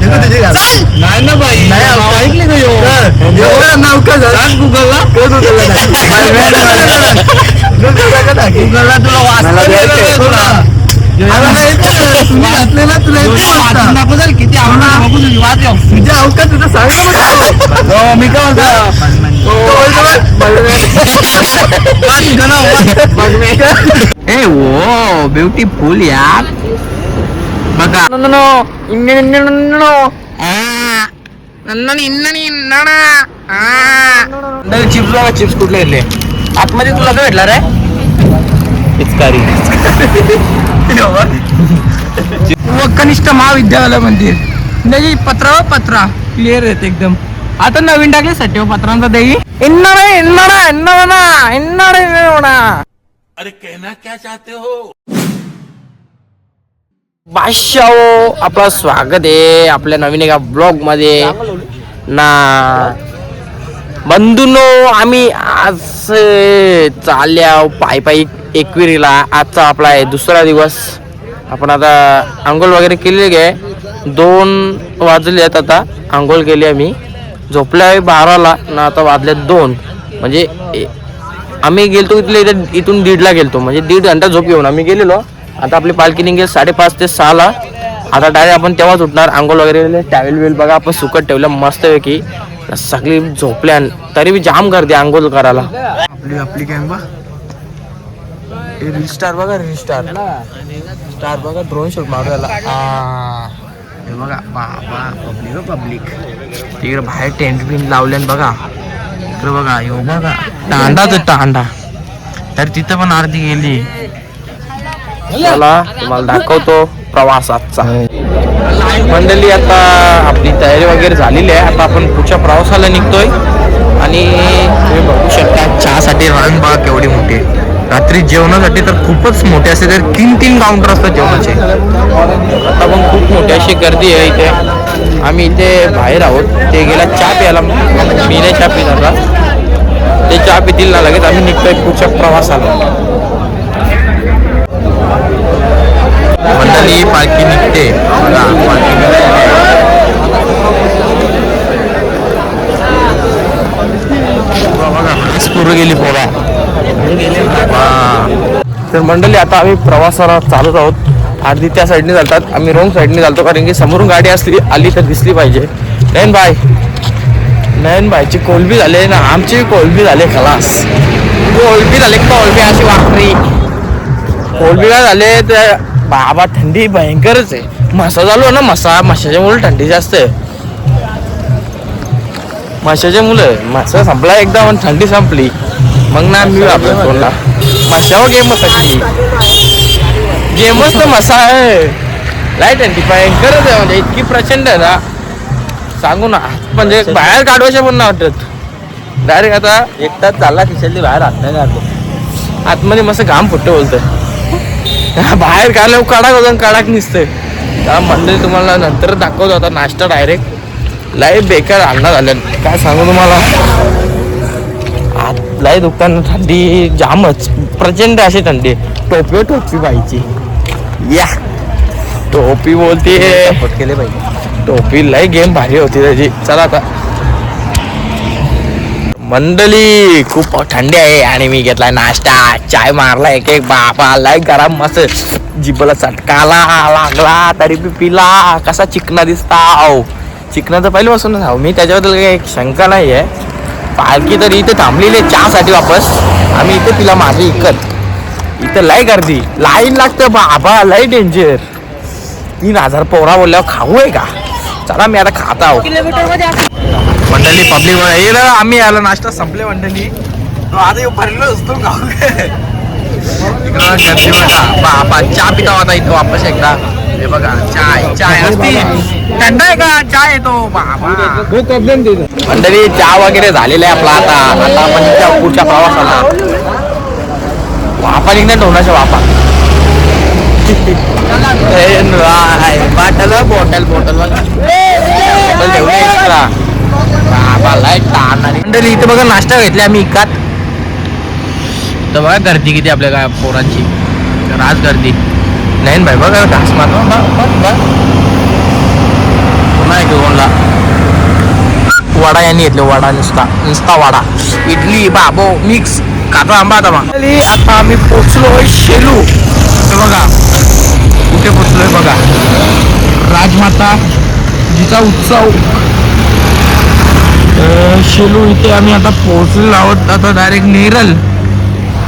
फेकू तुझी घाल. नाही ना बाई. नाही. ऐकले. एवढं नाव का झालं? गुगलला कर गुगलला तुला तुला. तुला जरा किती तुझी अवकाश तुझं सांग. हो, मी काय ए वो ब्युटीफुल यार. चिप्स बघा चिप्स कुठले आतमध्ये तुला काय भेटला रे पिचकारी व कनिष्ठ महाविद्यालय मंदिर त्याची पत्रा पत्रा क्लिअर येते एकदम आता नवीन टाकले सट्टे पत्रांचा देई इन्नाडा इन्नाडा इन्नाडा इन्नाडा इन्नाडा बादशाहो आपलं स्वागत आहे आपल्या नवीन एका ब्लॉगमध्ये. ना बंधूनो आम्ही आज चालल्या पायी पायी एकविरीला. आजचा आपला आहे दुसरा दिवस. आपण आता आंघोळ वगैरे केलेली आहे. दोन वाजले आहेत आता. आंघोळ केली आम्ही. झोपल्या बाराला ना आता वाजले दोन. म्हणजे आम्ही गेलतो इथले इथे इथून दीडला गेलतो. म्हणजे दीड घंटा झोप घेऊन आम्ही गेलेलो. आता आपली पालखी निघेल साडेपाच ते सहाला. आता डायरेक्ट आपण तेव्हाच उठणार आंघोळ वगैरे टॅवेल वेल बघा आपण सुकट ठेवलं मस्तपैकी. सगळी झोपल्या तरी बी जाम गर्दी आंघोळ करायला. आपली आपली कॅम्बा बा रील स्टार बघा रील स्टार स्टार बघा ड्रोन शूट मारूयाला. हे बघा बाबा पब्लिक पब्लिक हो, तिकडे बाहेर टेंट बिंट लावले बघा. इकडे बघा येऊ बघा. तांडाच तांडा. तर तिथं पण आरती गेली. चला तुम्हाला दाखवतो प्रवासाचा. मंडळी आता आपली तयारी वगैरे झालेली आहे. आता आपण पुढच्या प्रवासाला निघतोय. आणि तुम्ही बघू शकता चहासाठी रांग बघा केवढी मोठी रात्री जेवणासाठी तर खूपच मोठे असे तर तीन तीन काउंटर असतात जेवणाचे. आता पण खूप मोठी अशी गर्दी आहे इथे. आम्ही इथे बाहेर आहोत. ते गेला चहा प्यायला. मी नाही चहा पिणार ते चहा पितील ना लगेच आम्ही निघतोय पुढच्या प्रवासाला. मंडळी पालखी निघते. बघा, पालखी निघते. पोरं गेली पोरा. तर मंडळी आता आम्ही प्रवासाला चालत आहोत. अर्धी त्या साईडने चालतात. आम्ही रॉंग साईडने चालतो कारण की समोरून गाडी असली आली तर दिसली पाहिजे. नयन बाय नयन बायची कोलबी झाले ना आमची कोलबी झाले खलास. कोलबी झाले कोलबी अशी वाकरी. कोलबी काय झाले तर बाबा थंडी भयंकरच आहे. मसा झालो ना मसा मशाच्या मुळे थंडी जास्त आहे. माशाच्या मुलं मासा संपला एकदा पण थंडी संपली. मग ना मी आपल्या तोंडला माशावर गेम बसायची गेमच तर मसा आहे. लाइट थंडी भयंकरच आहे म्हणजे इतकी प्रचंड आहे ना. सांगू ना म्हणजे बाहेर काढवायच्या पण नाही वाटत. डायरेक्ट आता एक तास चालला खिशातली बाहेर हात नाही काढतो आतमध्ये मस्त घाम फुटतं बोलतोय. बाहेर काढल्यावर काढाक होता काढाक निसतंय. त्या मंडळी तुम्हाला नंतर दाखवतो आता नाश्ता डायरेक्ट लय बेकार आणणार झालं. काय सांगू तुम्हाला? आत लय दुकान थंडी जामच. प्रचंड अशी थंडी. टोपी टोपी पाहिजे या. टोपी बोलते टोपी लय गेम भारी होती त्याची. चला आता. मंडली खूप थंडी आहे आणि मी घेतलाय नाश्ता. चाय मारला एक एक बापा लय गरम मस्त. जिबला चटकाला लागला तरी बी पिला. कसा चिकना दिसता आहो चिकना तर पहिल्यापासूनच आहो. मी त्याच्याबद्दल काही शंका नाही आहे. पालखी तर इथे थांबलेली आहे चहासाठी वापस. आम्ही इथे तिला माझी इकत. इथं लय गर्दी. लाईन लागतं बाबा लय डेंजर तीन हजार पोरा बोलल्यावर खाऊ आहे का? चला मी आता खात आहो. मंडळी पब्लिक येईल आम्ही आलो नाश्ता संपले मंडळी. तो आता भरलो असतो गाव. इकडं गर्दी बघा. बापा चहा पिता होता इथं वापस एकदा. हे बघा चाय चाय असती. थंड आहे का? चाय येतो. बाबा. मंडळी चहा वगैरे झालेला आहे आपला आता. आता आपण त्या पुढच्या प्रवासाला वापा निघणार ढोनाच्या वापा बॉटल बॉटल बॉटल बघा बॉटल ठेवली मंडळी इथे बघा नाश्ता घेतला आम्ही इकात. तर बघा गर्दी किती आपल्या काय पोरांची. राज गर्दी. नाही भाई बघा घास मारतो भिवूनला वडा यांनी घेतले वडा नुसता नुसता वडा. इडली बाबो मिक्स. काता आंबा आता आता आम्ही पोचलोय शेलू. हे बघा. कुठे पोचलोय बघा. राजमाता जिचा उत्सव. शेलू इथे आम्ही आता पोहोचलेलो आहोत. आता डायरेक्ट नेरल.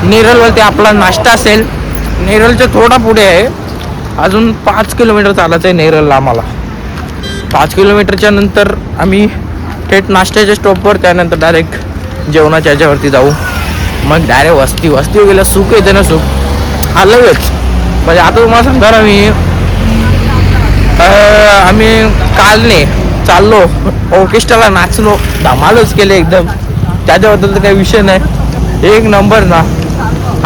नेरलवरती आपला नाश्ता असेल. नेरलच्या थोडा पुढे आहे. अजून पाच किलोमीटर चालायचं आहे नेरलला आम्हाला. पाच किलोमीटरच्या नंतर आम्ही थेट नाश्त्याच्या स्टॉपवर त्यानंतर डायरेक्ट जेवणाच्या याच्यावरती जाऊ. मग डायरेक्ट वस्ती वस्ती गेलं सुख येते ना सुख. अलगच म्हणजे आता तुम्हाला सांगणार आम्ही आम्ही काल नाही चाललो ऑर्केस्ट्राला नाचलो धमालच केले एकदम. त्याच्याबद्दल तर काही विषय नाही. एक नंबर ना.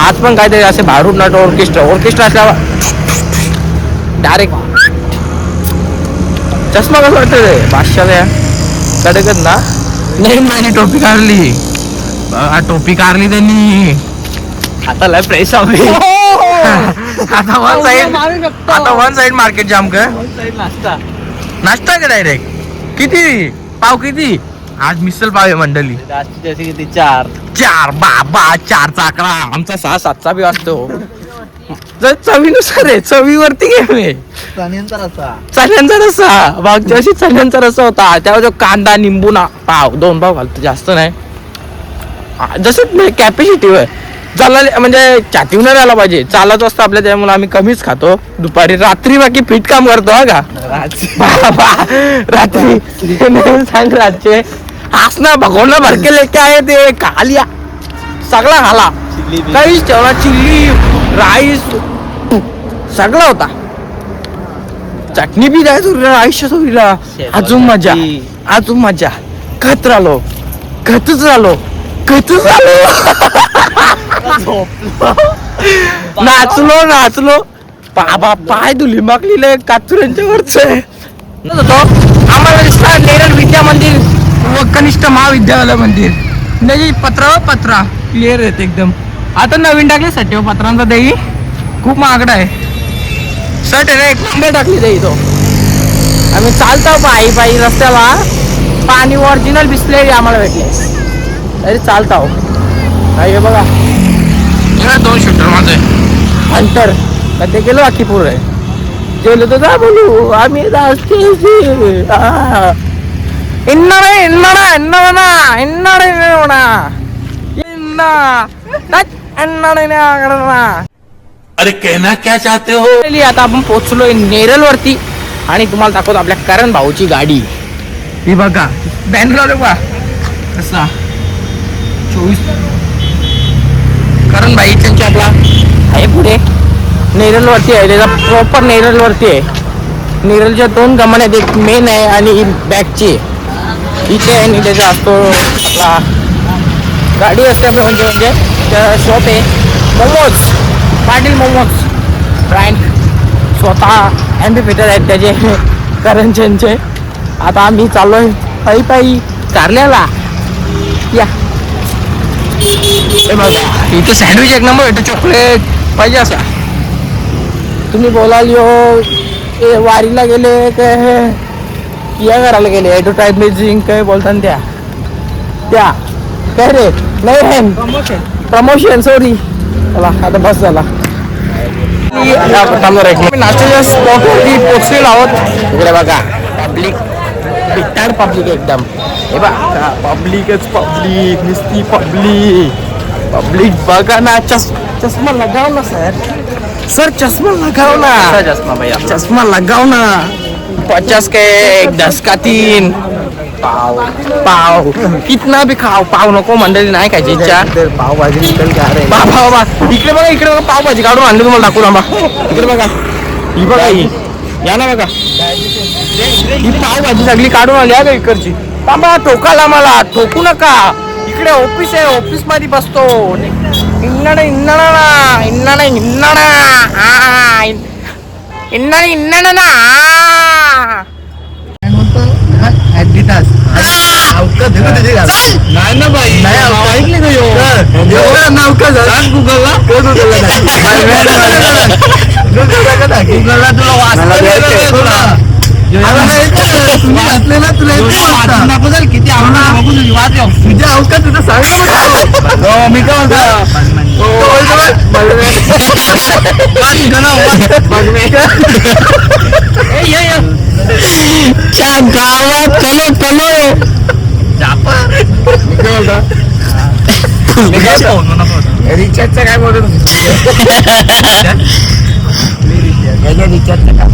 आज पण काहीतरी असे बाहेरून नाटो ऑर्केस्ट्रा. ऑर्केस्ट्रा असल्यावर डायरेक्ट चष्मा कसं वाटतं रे? बादशाला कडकच ना. नाही माझी टोपी काढली. टोपी काढली त्यांनी. आता लय फ्रेश हवी आता वन साइड आता वन साइड मार्केट जाम कर. नाश्ता. नाश्ता का डायरेक्ट किती? पाव किती? आज मिसल पाव आहे मंडळी. जास्तीत जास्त किती? चार. चार बाबा चार चाकडा आमचा सहा सातचा बी असतो. जर चवीनुसार आहे चवीवरती गेम आहे. त्यानंतर असा चण्यांचा रस्सा. मागच्या वर्षी चण्यांचा रस्सा होता. त्यावर जो कांदा निंबू ना पाव दोन पाव घालतो. जास्त नाही. जसं कॅपॅसिटीवर चालायला म्हणजे नाही राहिला पाहिजे. चालत असतं आपल्या त्यामुळे आम्ही कमीच खातो. दुपारी रात्री बाकी फिट काम करतो हा का? रात्री. सांग रातचे हसना भगवना भरकेले काय ते? खालिया सगळा खाला. काहीच ठेवला चिल्ली राईस. सगळा होता. चटणी बी द्यायच आयुष्य होईला अजून मजा. अजून मजा. खत राहिलो. खतच राहिलो. खतच राहिलो. नाचलो नाचलो. बाबा पाय धुली मागलेले कातुऱ्यांच्या वरच. आम्हाला दिसला नेरळ विद्या मंदिर. व कनिष्ठ महाविद्यालय मंदिर. त्याची पत्रा पत्रा. क्लिअर आहेत एकदम. आता नवीन टाकले सट्टे पत्रांचा दही खूप महागडा आहे. शर्ट आहे ना एक नंबर टाकली दही तो. आम्ही चालतो पायी पायी रस्त्याला. पाणी ओरिजिनल बिस्लेरी आम्हाला भेटले. तरी चालतो. हा, हे बघा. हे दोन शूटर माझे अंतर का ते गेलो अख्खी आहे गेलो तर जा बोलू आम्ही इन्नाडा इन्नाडा इन्नाडा इन्नाडा इन्नाडा इन्ना इन्नाडा अरे कहना क्या चाहते हो? आता आपण पोहोचलोय नेरल वरती आणि तुम्हाला दाखवतो आपल्या करण भाऊची गाडी. ही बघा बॅनर लावलं बघा कसा? चोवीस कारण भाई त्यांची आपला आहे पुढे. नेरलवरती आहे. त्याचा प्रॉपर नेरलवरती आहे. नेरलच्या दोन गमान आहेत एक मेन आहे आणि ही बॅकची इथे आहे आणि त्याचा असतो आपला गाडी असते आपलं म्हणजे म्हणजे शॉप आहे. मोमोज. पाटील मोमोज. ब्रँड स्वतः ॲम्बिफिटर आहेत त्याचे करंजनचे आता आम्ही आहे पायी पायी. कारल्याला. या. हे बघा इथे सँडविच एक नंबर भेटतो चॉकलेट पाहिजे असा. तुम्ही बोलाल यो ए वारीला गेले काय या करायला गेले ॲडव्हर्टायझिंग काय बोलतात त्या. त्या काय रे? नाही प्रमोशन सॉरी चला आता बस झाला. नाश्त्याच्या स्पॉटवरती पोचलेलो आहोत इकडे बघा. पब्लिक बिट्टाड पब्लिक एकदम. हे बघा पब्लिकच पब्लिक नुसती पब्लिक पब्लिक बघा ना चष चष्मा लगाव ना सर सर चष्मा लगाव ना. चष्मा भैया चष्मा लगाव ना. पचास के एक दस का तीन. पाव पाव. कितना भी खाओ पाव नको मंडळी नाही खायची इच्छा. पाव भाजी बाबा बाबा इकडे बघा इकडे बघा पावभाजी काढून आणली तुम्हाला दाखवू आंबा इकडे बघा. ही बघा ही. या ना बघा. ही पावभाजी सगळी काढून आली का इकडची. बाबा ठोकाला मला. ठोकू नका. इकडे ऑफिस आहे ऑफिसमध्ये बसतो. इन्नाडा इन्नाडा इन्नाडा इन्नाडा आ, इन- इन्नाडा इन्नाडा ना. नाही ना बाई. ऐकली का? एवढं नाव का झालं? गुगलला? गुगलला तुला वाचता तुम्ही घातलेला तुला जर किती येऊ. तुझ्या अवकाश तुझं सांग ना मला. हो, मी काय म्हणतो? गावात कलो कलो मी काय नको. रिचार्जचं काय बोलत होती? याच्या रिचार्जचं काय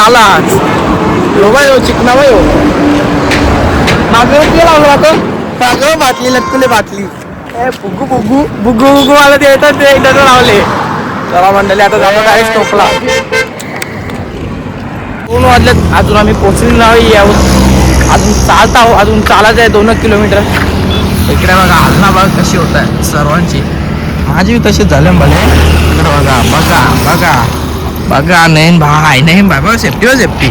मला तर कालाच यो बाय चिकना लावलं आता मागं बाटली लटकले बाटली. ए बुगू बुगू बुगू बुगू मला ते येतात ते एकदा लावले. चला मंडळी आता जातो काय स्टॉपला दोन वाजलेत. अजून आम्ही पोचलेलो नाही आहोत अजून चालत आहोत अजून चालायचं आहे दोन किलोमीटर. इकडे बघा हलना बघा कशी होत आहे सर्वांची. माझी तशीच झाले भले इकडे बघा बघा बघा. बघा नयन भाई नाही भाई बघा सेफ्टी हो सेफ्टी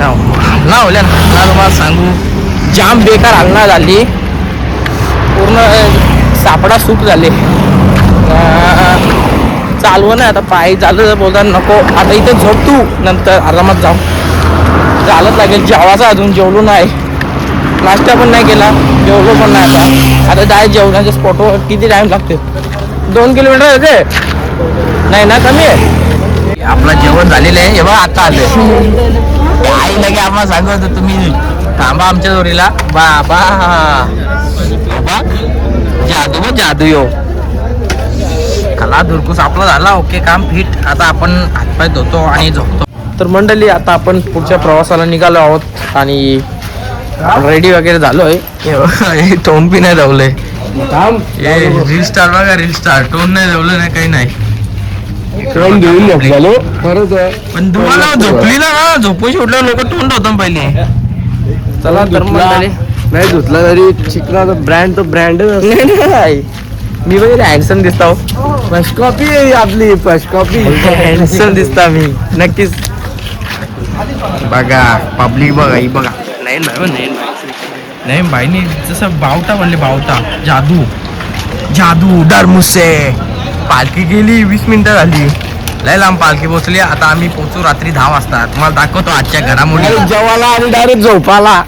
हलना होल्या हलना तुम्हाला सांगू जाम बेकार हलना झाली पूर्ण सापडा सूप झाले अं, चालवं ना आता पाय झालं तर नको आता इथे झोप तू नंतर आरामात जाऊ झालंच लागेल जेवायचं अजून जेवलो नाही नाश्ता पण नाही केला जेवलो पण नाही आता आता जाय जेवणाच्या स्पॉटवर किती टाईम लागते दोन किलोमीटर येते नाही ना कमी आहे आपलं जेवण झालेलं आहे. हे बघ आता आले. आई लगे आम्हाला सांगत होतं तुम्ही थांबा आमच्या जोडीला बाबा. बाबा. जादू जादू यो. कला दुर्कुस आपला झाला. ओके काम फिट. आता आपण हातपाय धुतो आणि झोपतो. तर मंडळी आता आपण पुढच्या प्रवासाला निघालो आहोत आणि रेडी वगैरे झालोय. हे टोन बी नाही धावलंय. रील स्टार बघा रील स्टार टोन नाही धावलं नाही काही नाही. पण तुम्हाला झोपली ना झोपून शेवटल्या लोक टोन ठेवतात पहिले. चला तर नाही धुतला तरी चिकना ब्रँड तो ब्रँड नाही, नाही. मी वगैरे हँडसम दिसता. फर्स्ट कॉपी आहे आपली फर्स्ट कॉपी हँडसम दिसता मी नक्कीच. बघा पब्लिक बघा ही बघा. नाही नाही नाही नाही. बाईने जसं बावटा म्हणले बावटा. जादू. जादू डर मुझसे पालखी गेली वीस मिनिटं झाली. लय लांब पालखी पोहोचली. आता आम्ही पोहोचू रात्री दहा वाजता. तुम्हाला दाखवतो आजच्या घडामोडी. जेवायला आणि डायरेक्ट झोपाला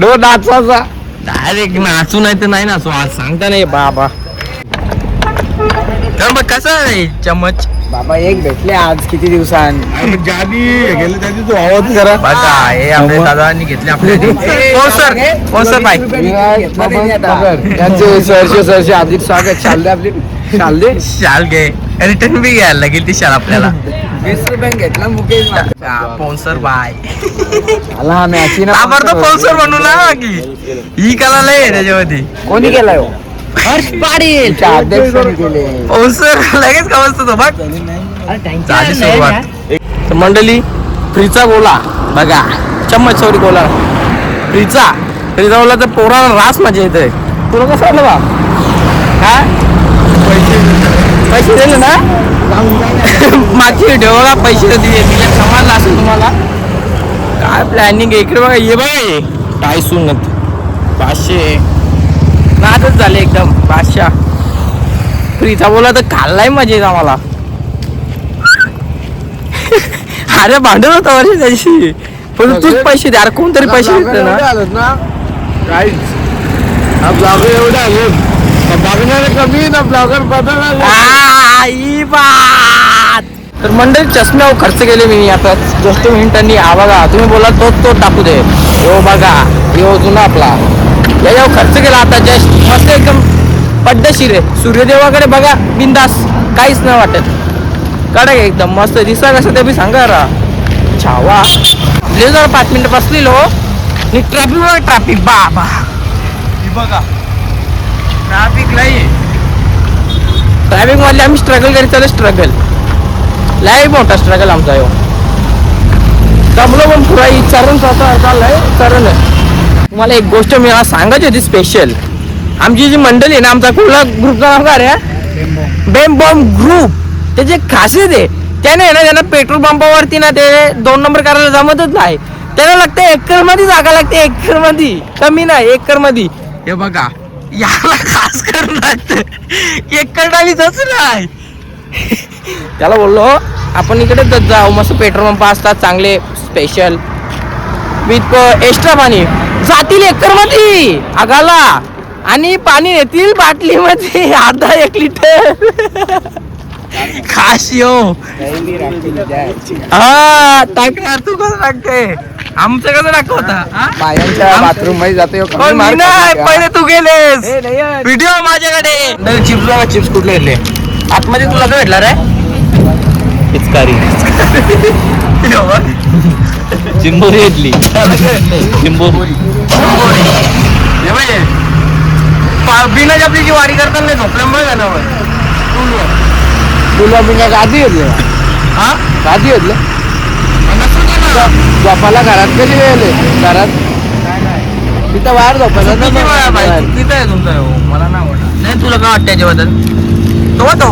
डो नाचाचा डायरेक्ट नाचू नाही तर नाही नाचू. आज सांगता नाही बाबा. तर मग कसं आहे चमच बाबा एक भेटले आज किती दिवसांनी? गेले त्या दिवशी आवाज जरा. बघा हे आपले दादांनी घेतले आपले. हो सर? हो सर बाय त्यांचे सरसे सरसे हार्दिक स्वागत. चालले आपली. चालले शाल घे रिटर्न बी घ्यायला लागेल ती शाल आपल्याला. वीस रुपये घेतला मुकेश स्पॉन्सर बाय. आला मॅची ना आपण तो स्पॉन्सर बनू ना की. ही कला लय त्याच्यामध्ये कोणी केलाय हो? हर्ष पाटील. स्पॉन्सर लगेच का बसतो तो? बघ. झाली सुरुवात. मंडळी फ्रीचा गोला. बघा चम्मच सॉरी गोला. फ्रीचा फ्रीचा गोला तर पोराला रास मजा येते तुला कसं वाटलं बा? हा? पैसे दिले ना? माझी व्हिडिओ बघा पैसे दिले. तिला समजलं असेल तुम्हाला. काय प्लॅनिंग आहे? इकडे बघा ये बघा ये काय सुनत पाचशे. नादच झाले एकदम. पाचशा. फ्रीचा बोला तर खाल्लाय मजा येत आम्हाला. अरे भांडण होता वर्षी त्याशी पण तूच पैसे दे. अरे कोणतरी पैसे देते ना? ब्लॉगर एवढे आले बघणारे कमी ना ब्लॉगर बदल आ, बात. तर मंडळी चष्म्यावर खर्च केले मी आता. जस्ट मिनिटांनी हा बघा. तुम्ही बोला तोच तो टाकू दे. यो बघा यो जुना आपला. याच्यावर खर्च केला आता जस्ट. मस्त एकदम पड्डशीर आहे. सूर्यदेवाकडे बघा बिंदास. काहीच नाही वाटत. कडक एकदम मस्त. दिसा कसं ते बी सांगा रा छावा. आपले जर पाच मिनिटं बसलेलो. आणि ट्रॅफिक बघा ट्रॅफिक बा बा बघा. ट्रॅफिक लई ट्रॅफिक मधले आम्ही स्ट्रगल करीत चालू स्ट्रगल लय मोठा स्ट्रगल आमचा यो. दमलो पण पुरा चरण चाललंय चरण तुम्हाला एक गोष्ट मी सांगायची होती स्पेशल आमची जी मंडळी आहे ना आमचा कुठला ग्रुपचा नाव काय रे? बेम बॉम्ब ग्रुप त्याची खासियत आहे. त्याने ना त्यांना पेट्रोल पंपावरती ना ते दोन नंबर करायला जमतच नाही. त्याला लागते एकरमध्ये जागा लागते एकरमध्ये कमी नाही एकरमध्ये हे बघा याला खास करून लागतं एकर डालीच नाही त्याला बोललो आपण इकडे जाऊ मस्त पेट्रोल पंप असतात चांगले स्पेशल विथ एक्स्ट्रा पाणी. जातील एकरमध्ये आगाला. आणि पाणी येतील बाटलीमध्ये अर्धा एक लिटर खास यो हा टाकणार तू कसं टाकते? आमचं कसं दाखवता? बायांच्या बाथरूममध्ये जातो पण मी नाही पहिले तू गेलेस. व्हिडिओ माझ्याकडे. नाही चिप्स बघा चिप्स कुठले घेतले आतमध्ये तुला काय भेटला रे पिचकारी. चिंबोरी घेतली चिंबोरी. बिना आपली जी वारी करताना झोपल्यामुळे झालं मी काय गादी घेतलं हा? गादी घेतलं. झोपाला घरात कधी वेळ घरात? तिथं बाहेर किती बाई? किती आहे तुमचा ह्यो? मला नाही आवडला नाही तुला काय वाटतं याच्याबद्दल? तो तो.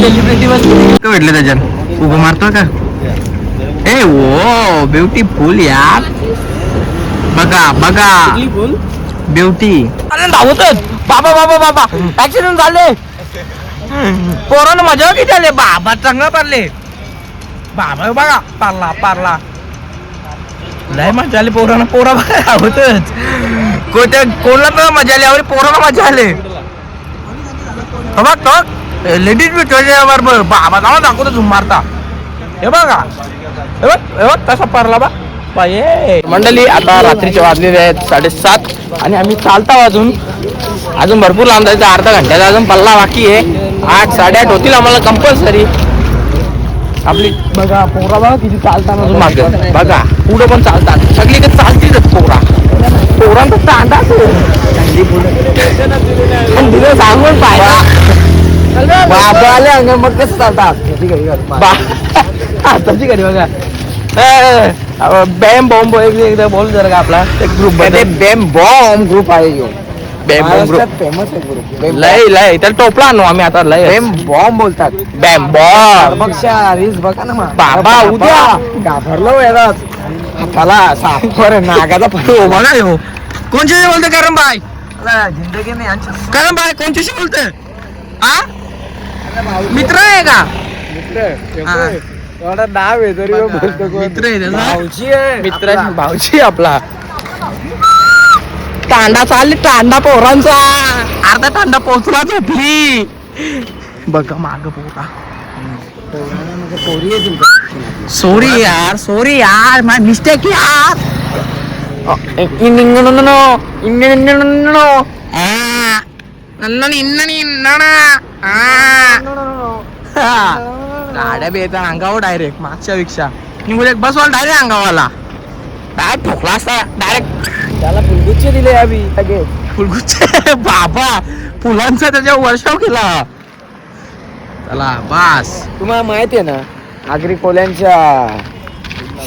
सेलिब्रिटी बस भेटले त्याच्यात. उभं मारतो का? ए ओ ब्युटीफुल यार. बघा बघा. ब्युटी अरे धावतच बाबा बाबा बाबा ऍक्सिडेंट झाले. पोरानं मजा किती आले? बाबा चांगला पारले बाबा बघा पारला पारला. लय मजा आली पोरानं. पोरा बघा धावतच कोणत्या कोणाला तर मजा आली अरे पोराला मजा आले. बघ तो लेडीज बी बरोबर बाबा जाऊ दाखवतो झुम मारता. हे बघा. हे बघ हे बघ कसा पारला बा मंडळी आता रात्रीचे वाजलेले आहेत साडेसात आणि आम्ही चालता अजून अजून भरपूर लांब जायचं अर्धा घंट्याचा अजून पल्ला बाकी आहे. आठ साडेआठ होतील आम्हाला कंपल्सरी आपली बघा पोरा बघा किती चालताना अजून मागे. बघा पुढं पण चालतात. सगळीकडे चालतीच पोरा. पोरांचा तांडा दिलं सांगून पाहिला बाबा आले अंगण मग कसं चालतात? आताची घडी बघा. बॅम बॉम्ब एकदा बोल जरा का आपला. ग्रुपमध्ये बेम बॉम्ब. ग्रुप आहे यो. बॅम बॉम्ब ग्रुप फेमस आहे ग्रुप लय लय त्याला टोपला आणू आम्ही आता लय. बेम बॉम्ब बोलतात. बॅम बॉम्ब बघशा रील्स बघा ना मग. बाबा, उद्या. घाबरलो यारात हाताला सापर नागाचा फटो हो बघा हो. कोणच्याशी बोलते करम बाय जिंदगी नाही यांच्या करम बाय कोणच्याशी बोलते आ? मित्र आहे का? हा. एवढा नाव आहे तरी तो बोलतो कोण? मित्र आहे त्याचा. भाऊजी आहे मित्र भाऊजी आपला. तांडा चालले तांडा पोरांचा. अर्धा तांडा पोहोचला झोपली बघ माग पोरा. सॉरी यार सॉरी यार माय मिस्टेक यार. गाड्या बी येतात अंगावर डायरेक्ट मागच्या पेक्षा एक बसवाल डायरेक्ट अंगावाला डायरेक्ट ठोकला असता डायरेक्ट त्याला फुलगुच्चे दिले आम्ही. लगेच. फुलगुच्छ? बाबा फुलांचा त्याच्या वर्षाव केला. चला बास. तुम्हाला माहिती आहे ना नागरिक कोल्यांच्या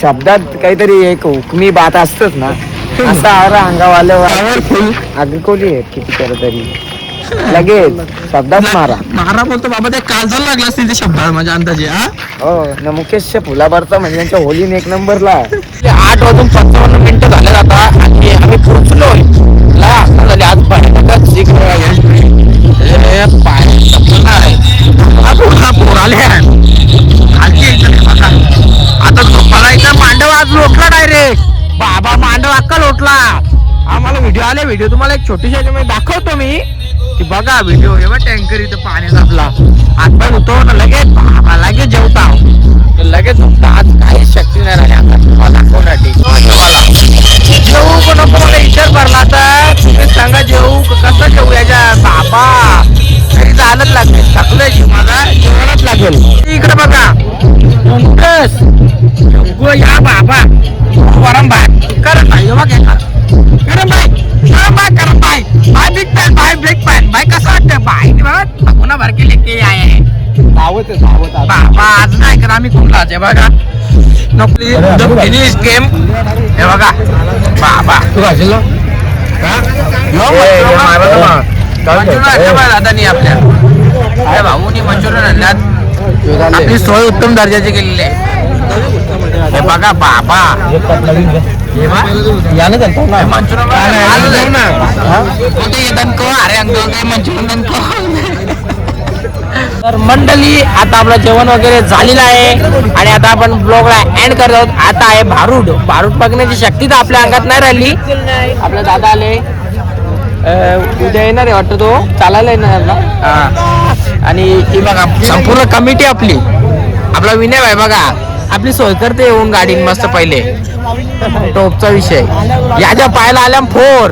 शब्दात काहीतरी एक हुकमी बात असतच ना असा आरा अंगावाल्यावर पॉवरफुल अग्रिकोली आहेत किती केलं तरी. लगेच शब्दात मारा. मारा बोलतो बाबा ते काजल लागला असतील ते शब्द माझ्या अंदाजे हा? हो न मुकेशच्या म्हणजे त्यांच्या होलीने एक नंबरला आठ वाजून पंचावन्न मिनिटं झाले आता आणि आम्ही पोहोचलो ला आता आज भयानकच एक आता झोपाला मांडव आज लोटला डायरेक्ट बाबा मांडव अक्का लोटला. आम्हाला व्हिडिओ आले. व्हिडिओ तुम्हाला एक छोटीशी याच्यामध्ये दाखवतो मी. की बघा व्हिडिओ हे बघ टँकर इथं पाण्याचा आपला. हातपाय धुतो ना लगेच बाबा लगेच जेवता लगेच झोपता आज काही शक्ती नाही राहिली. आता दाखवण्यासाठी. धावत आहे, धावत आहे. बाबा आज नाही करा आम्ही कोण लाजे बघा. नकली फिनिश गेम. हे बघा. बाबा तू घालशील ना? दादानी आपल्या. अरे भाऊनी मंचुरियन आणल्यात. आपली सोय उत्तम दर्जाची केलेली आहे. हे बघा बाबा हे बा. यानं चालतो ना. हे मंचुरियन. हा? कुठे येतात? को अरे अंकल मंचुरियन. तर मंडळी आता आपलं जेवण वगैरे झालेलं आहे. आणि आता आपण ब्लॉगला एंड करत आहोत. आता आहे भारूड. भारूड बघण्याची शक्ती तर आपल्या अंगात नाही राहिली. आपले दादा आले. उद्या येणार आहे वाटतं तो. चालायला येणार ना हा. आणि ही बघा संपूर्ण कमिटी आपली. आपला विनय आहे बघा. आपली सोय करते येऊन गाडी मस्त पहिले. टोपचा विषय. याच्या पाहायला आल्या फोर.